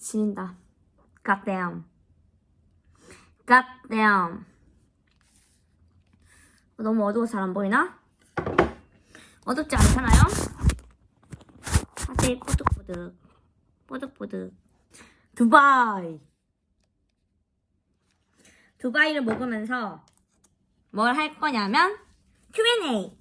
지린다. Goddamn. Goddamn. 너무 어두워서 잘 안 보이나? 어둡지 않잖아요? 사실 꼬득꼬득. 뽀득뽀득. 두바이. 두바이를 먹으면서 뭘 할 거냐면 Q&A.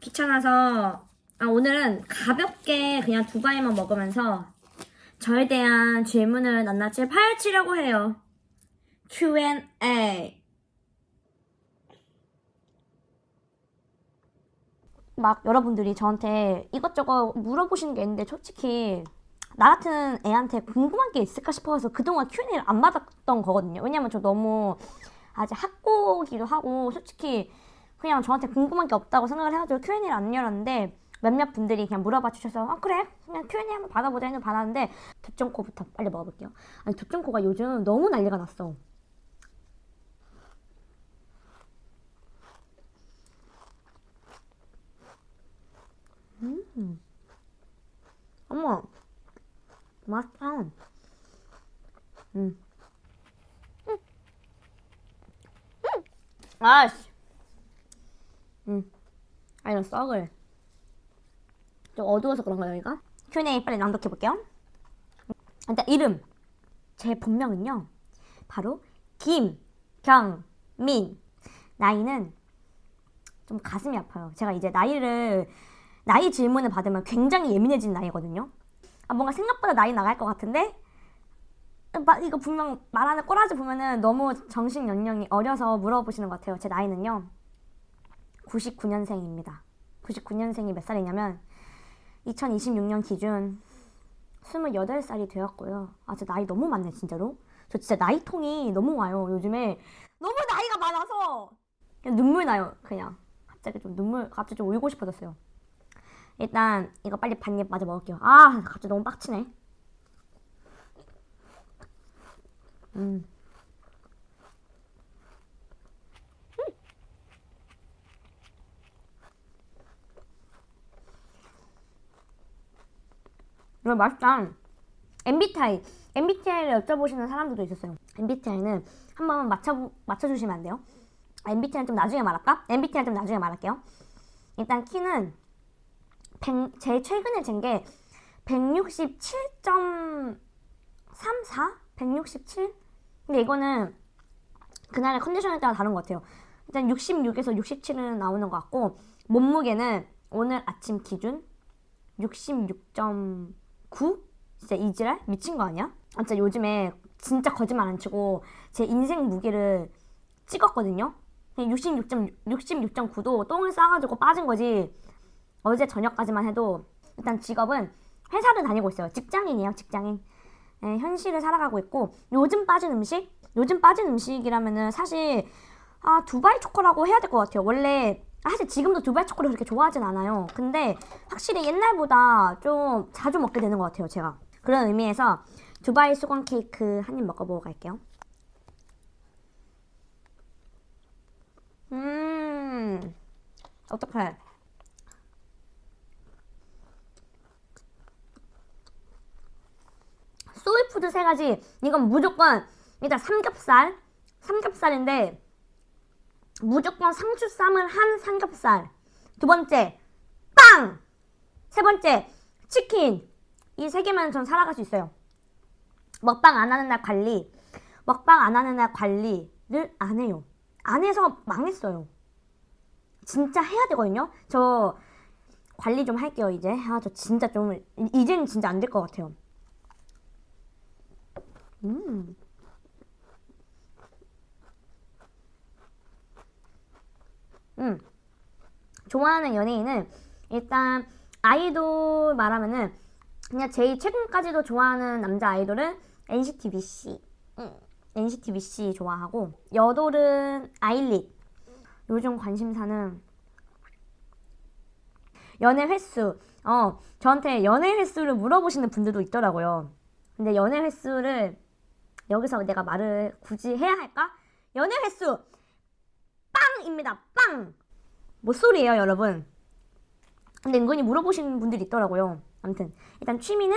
귀찮아서 아, 오늘은 가볍게 그냥 두바이만 먹으면서 저에 대한 질문을 낱낱이 파헤치려고 해요. Q&A. 막 여러분들이 저한테 이것저것 물어보시는 게 있는데 솔직히 나 같은 애한테 궁금한 게 있을까 싶어서 그동안 Q&A를 안 받았던 거거든요. 왜냐면 저 너무 아직 학고기도 하고 솔직히 그냥 저한테 궁금한 게 없다고 생각을 해가지고 Q&A를 안 열었는데 몇몇 분들이 그냥 물어봐 주셔서 아 그래 그냥 Q&A 한번 받아보자 해서 받았는데 두점코부터 빨리 먹어볼게요. 아니 두점코가 요즘 너무 난리가 났어. 음. 어머 맛있다. 음. 음. 아씨. 음. 아 이런 썩을. 좀 어두워서 그런가 여기가? Q&A 빨리 낭독해 볼게요. 일단 이름. 제 본명은요. 바로 김경민. 나이는 좀 가슴이 아파요. 제가 이제 나이를 나이 질문을 받으면 굉장히 예민해진 나이거든요. 아, 뭔가 생각보다 나이 나갈 것 같은데 마- 이거 분명 말하는 꼬라지 보면은 너무 정신 연령이 어려서 물어보시는 것 같아요. 제 나이는요. 99년생입니다. 99년생이 몇 살이냐면 2026년 기준 28살이 되었고요. 아, 저 나이 너무 많네, 진짜로. 저 진짜 나이통이 너무 와요, 요즘에. 너무 나이가 많아서 그냥 눈물 나요, 그냥. 갑자기 좀 눈물, 갑자기 좀 울고 싶어졌어요. 일단 이거 빨리 반입 맞아 먹을게요. 아, 갑자기 너무 빡치네. 음. 이거 맛있다. MBTI. MBTI를 여쭤보시는 사람들도 있었어요. MBTI는 한번 맞춰, 맞춰주시면 안 돼요? MBTI는 좀 나중에 말할까? MBTI는 좀 나중에 말할게요. 일단 키는 100, 제일 최근에 잰 게 167.34? 167? 근데 이거는 그날의 컨디션에 따라 다른 것 같아요. 일단 66에서 67은 나오는 것 같고 몸무게는 오늘 아침 기준 66.9? 진짜 이지랄? 미친 거 아니야? 아, 진짜 요즘에 진짜 거짓말 안 치고 제 인생 무게를 찍었거든요. 66.66.9도 똥을 싸가지고 빠진 거지. 어제 저녁까지만 해도 일단 직업은 회사를 다니고 있어요. 직장인이에요, 직장인. 네, 현실을 살아가고 있고 요즘 빠진 음식, 요즘 빠진 음식이라면은 사실 아 두바이 초코라고 해야 될 것 같아요. 원래 사실 지금도 두바이 초코를 그렇게 좋아하진 않아요. 근데 확실히 옛날보다 좀 자주 먹게 되는 것 같아요, 제가. 그런 의미에서 두바이 수건 케이크 한 입 먹어보고 갈게요. 음, 어떡해. 소울푸드 세 가지. 이건 무조건 일단 삼겹살, 삼겹살인데 무조건 상추 쌈을 한 삼겹살. 두 번째 빵. 세 번째 치킨. 이 세 개만 전 살아갈 수 있어요. 먹방 안 하는 날 관리. 먹방 안 하는 날 관리를 안 해요. 안 해서 망했어요. 진짜 해야 되거든요. 저 관리 좀 할게요, 이제. 아, 저 진짜 좀, 이- 이제는 진짜 안 될 것 같아요. 음. 음. 좋아하는 연예인은 일단 아이돌 말하면은 그냥 제일 최근까지도 좋아하는 남자 아이돌은 NCT VC. 음. NCT VC 좋아하고 여돌은 아일릿. 요즘 관심사는 연애 횟수. 어, 저한테 연애 횟수를 물어보시는 분들도 있더라고요. 근데 연애 횟수를 여기서 내가 말을 굳이 해야 할까? 연애 횟수 빵입니다. 빵. 뭐 소리예요, 여러분? 근데 은근히 물어보시는 분들이 있더라고요. 아무튼 일단 취미는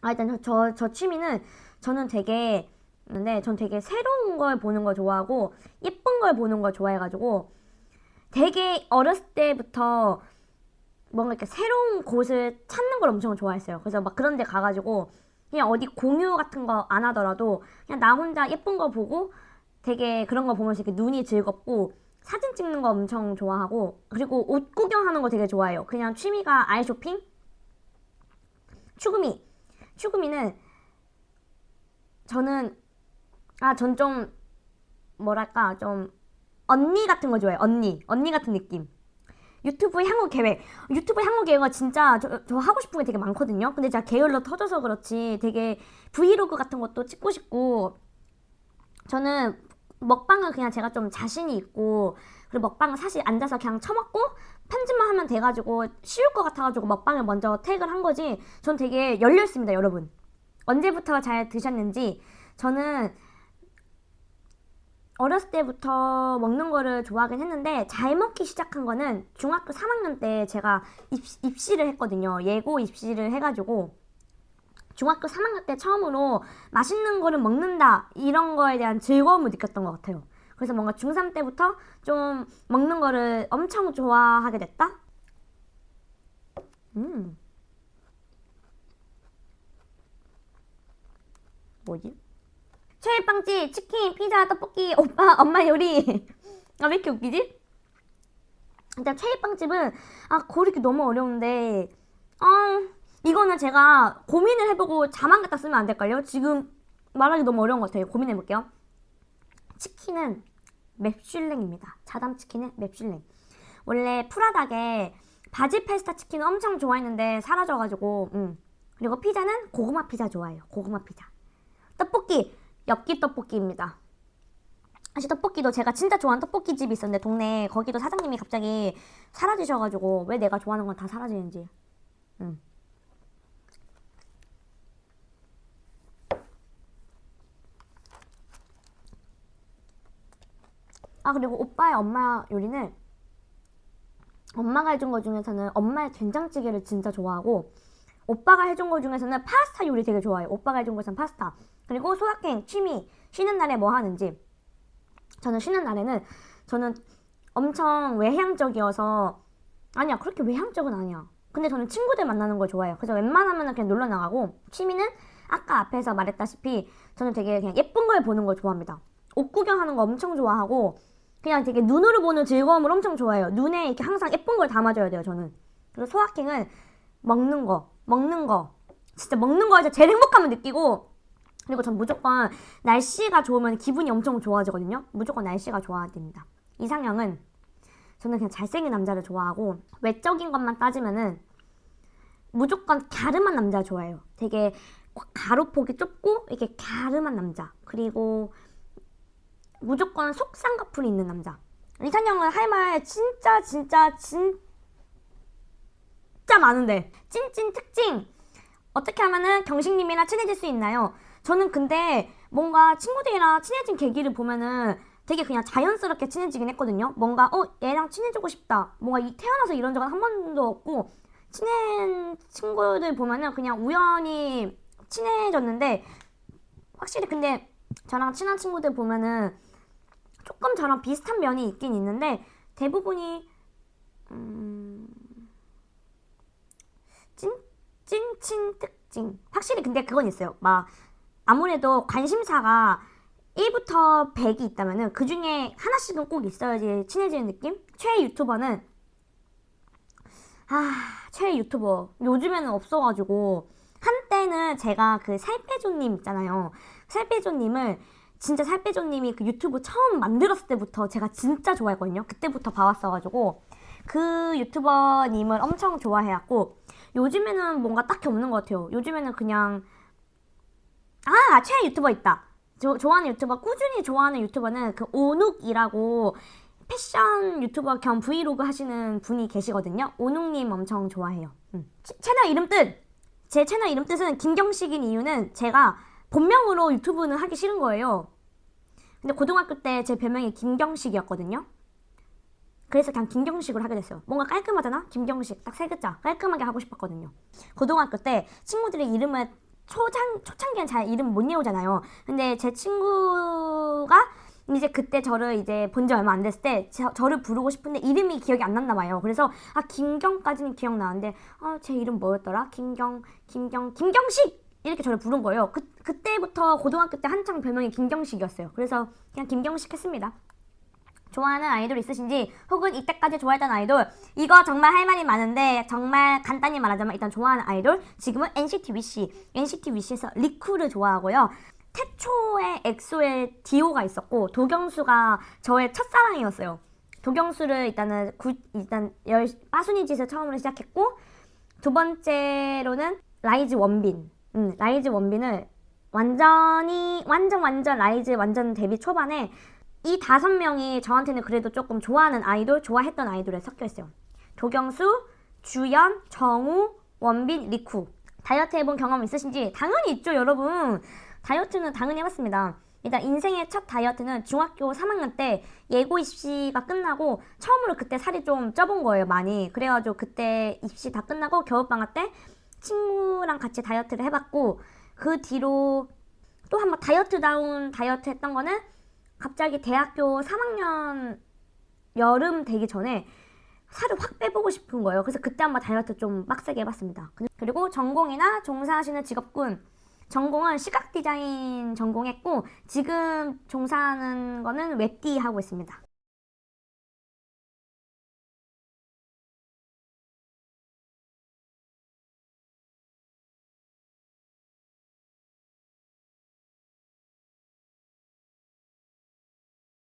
아 일단 저, 저, 저 취미는 저는 되게 근데 전 되게 새로운 걸 보는 걸 좋아하고 예쁜 걸 보는 걸 좋아해가지고 되게 어렸을 때부터 뭔가 이렇게 새로운 곳을 찾는 걸 엄청 좋아했어요. 그래서 막 그런 데 가가지고 그냥 어디 공유 같은 거 안 하더라도 그냥 나 혼자 예쁜 거 보고 되게 그런 거 보면서 이렇게 눈이 즐겁고 사진 찍는 거 엄청 좋아하고 그리고 옷 구경하는 거 되게 좋아해요. 그냥 취미가 아이 쇼핑? 추구미. 추구미는 저는 아 전 좀 뭐랄까 좀 언니 같은 거 좋아해요. 언니. 언니 같은 느낌. 유튜브 향후 계획. 유튜브 향후 계획은 진짜 저, 저 하고 싶은 게 되게 많거든요. 근데 제가 게을러 터져서 그렇지 되게 브이로그 같은 것도 찍고 싶고 저는 먹방은 그냥 제가 좀 자신이 있고 그리고 먹방은 사실 앉아서 그냥 처먹고 편집만 하면 돼가지고 쉬울 것 같아가지고 먹방을 먼저 택을 한 거지. 전 되게 열려 있습니다 여러분. 언제부터 잘 드셨는지. 저는 어렸을 때부터 먹는 거를 좋아하긴 했는데 잘 먹기 시작한 거는 중학교 3학년 때 제가 입시, 입시를 했거든요. 예고 입시를 해가지고 중학교 3학년 때 처음으로 맛있는 거를 먹는다 이런 거에 대한 즐거움을 느꼈던 것 같아요. 그래서 뭔가 중3 때부터 좀 먹는 거를 엄청 좋아하게 됐다? 음. 뭐지? 최애 빵집, 치킨, 피자, 떡볶이, 오빠, 엄마 요리. 아, 왜 이렇게 웃기지? 일단 최애 빵집은, 아, 고르기 너무 어려운데, 아, 이거는 제가 고민을 해보고 자만 갖다 쓰면 안 될걸요? 지금 말하기 너무 어려운 것 같아요. 고민해볼게요. 치킨은 맵슐랭입니다. 자담 치킨은 맵슐랭. 원래 프라닭에 바질 페스타 치킨을 엄청 좋아했는데 사라져가지고, 음. 그리고 피자는 고구마 피자 좋아해요. 고구마 피자. 떡볶이 엽기 떡볶이입니다. 사실 떡볶이도 제가 진짜 좋아하는 떡볶이 집이 있었는데 동네에 거기도 사장님이 갑자기 사라지셔가지고 왜 내가 좋아하는 건 다 사라지는지. 음. 아 그리고 오빠의 엄마 요리는 엄마가 해준 것 중에서는 엄마의 된장찌개를 진짜 좋아하고 오빠가 해준 것 중에서는 파스타 요리 되게 좋아해요. 오빠가 해준 것은 파스타. 그리고 소확행, 취미, 쉬는 날에 뭐 하는지. 저는 쉬는 날에는 저는 엄청 외향적이어서 아니야 그렇게 외향적은 아니야. 근데 저는 친구들 만나는 걸 좋아해요. 그래서 웬만하면 그냥 놀러 나가고 취미는 아까 앞에서 말했다시피 저는 되게 그냥 예쁜 걸 보는 걸 좋아합니다. 옷 구경하는 거 엄청 좋아하고 그냥 되게 눈으로 보는 즐거움을 엄청 좋아해요. 눈에 이렇게 항상 예쁜 걸 담아줘야 돼요. 저는. 그리고 소확행은 먹는 거, 먹는 거. 진짜 먹는 거에서 제일 행복함을 느끼고 그리고 전 무조건 날씨가 좋으면 기분이 엄청 좋아지거든요. 무조건 날씨가 좋아야 됩니다. 이상형은 저는 그냥 잘생긴 남자를 좋아하고 외적인 것만 따지면은 무조건 갸름한 남자 좋아해요. 되게 가로폭이 좁고 이렇게 갸름한 남자. 그리고 무조건 속쌍꺼풀이 있는 남자. 이상형은 할 말 진짜 진짜 진짜 많은데 찐찐 특징 어떻게 하면은 경식님이랑 친해질 수 있나요? 저는 근데 뭔가 친구들이랑 친해진 계기를 보면은 되게 그냥 자연스럽게 친해지긴 했거든요. 뭔가 어 얘랑 친해지고 싶다. 뭔가 이 태어나서 이런 적은 한 번도 없고 친한 친구들 보면은 그냥 우연히 친해졌는데 확실히 근데 저랑 친한 친구들 보면은 조금 저랑 비슷한 면이 있긴 있는데 대부분이 음, 찐 찐친 특징 확실히 근데 그건 있어요. 막 아무래도 관심사가 1부터 100이 있다면은 그 중에 하나씩은 꼭 있어야지 친해지는 느낌? 최애 유튜버는 아 최애 유튜버 요즘에는 없어가지고 한때는 제가 그 살빼조님 있잖아요 살빼조님을 진짜 살빼조님이 그 유튜브 처음 만들었을 때부터 제가 진짜 좋아했거든요 그때부터 봐왔어가지고 그 유튜버님을 엄청 좋아해왔고 요즘에는 뭔가 딱히 없는 것 같아요 요즘에는 그냥 아, 최애 유튜버 있다. 저, 좋아하는 유튜버, 꾸준히 좋아하는 유튜버는 그 오눅이라고 패션 유튜버 겸 브이로그 하시는 분이 계시거든요. 오눅님 엄청 좋아해요. 음. 치- 채널 이름 뜻! 제 채널 이름 뜻은 김경식인 이유는 제가 본명으로 유튜브는 하기 싫은 거예요. 근데 고등학교 때 제 별명이 김경식이었거든요. 그래서 그냥 김경식으로 하게 됐어요. 뭔가 깔끔하잖아? 김경식. 딱 세 글자. 깔끔하게 하고 싶었거든요. 고등학교 때 친구들이 이름을 초창 초창기엔 잘 이름 못 외우잖아요. 근데 제 친구가 이제 그때 저를 이제 본 지 얼마 안 됐을 때 저, 저를 부르고 싶은데 이름이 기억이 안 났나 봐요. 그래서 아 김경까지는 기억나는데 아 제 이름 뭐였더라? 김경 김경 김경식 이렇게 저를 부른 거예요. 그 그때부터 고등학교 때 한창 별명이 김경식이었어요. 그래서 그냥 김경식 했습니다. 좋아하는 아이돌 있으신지 혹은 이때까지 좋아했던 아이돌 이거 정말 할 말이 많은데 정말 간단히 말하자면 일단 좋아하는 아이돌 지금은 NCT 위시 NCT 위시에서 리쿠를 좋아하고요 태초에 엑소의 디오가 있었고 도경수가 저의 첫사랑이었어요 도경수를 일단은 구, 일단 열 빠순이 짓을 처음으로 시작했고 두 번째로는 라이즈 원빈 음, 라이즈 원빈을 완전히 완전 완전 라이즈 완전 데뷔 초반에 이 다섯 명이 저한테는 그래도 조금 좋아하는 아이돌, 좋아했던 아이돌에 섞여 있어요. 도경수, 주연, 정우, 원빈, 리쿠. 다이어트 해본 경험 있으신지? 당연히 있죠, 여러분. 다이어트는 당연히 해봤습니다. 일단 인생의 첫 다이어트는 중학교 3학년 때 예고 입시가 끝나고 처음으로 그때 살이 좀 쪄본 거예요, 많이. 그래가지고 그때 입시 다 끝나고 겨울방학 때 친구랑 같이 다이어트를 해봤고 그 뒤로 또 한 번 다이어트다운 다이어트 했던 거는 갑자기 대학교 3학년 여름 되기 전에 살을 확 빼보고 싶은 거예요. 그래서 그때 한번 다이어트 좀 빡세게 해봤습니다. 그리고 전공이나 종사하시는 직업군 전공은 시각 디자인 전공했고 지금 종사하는 거는 웹디 하고 있습니다.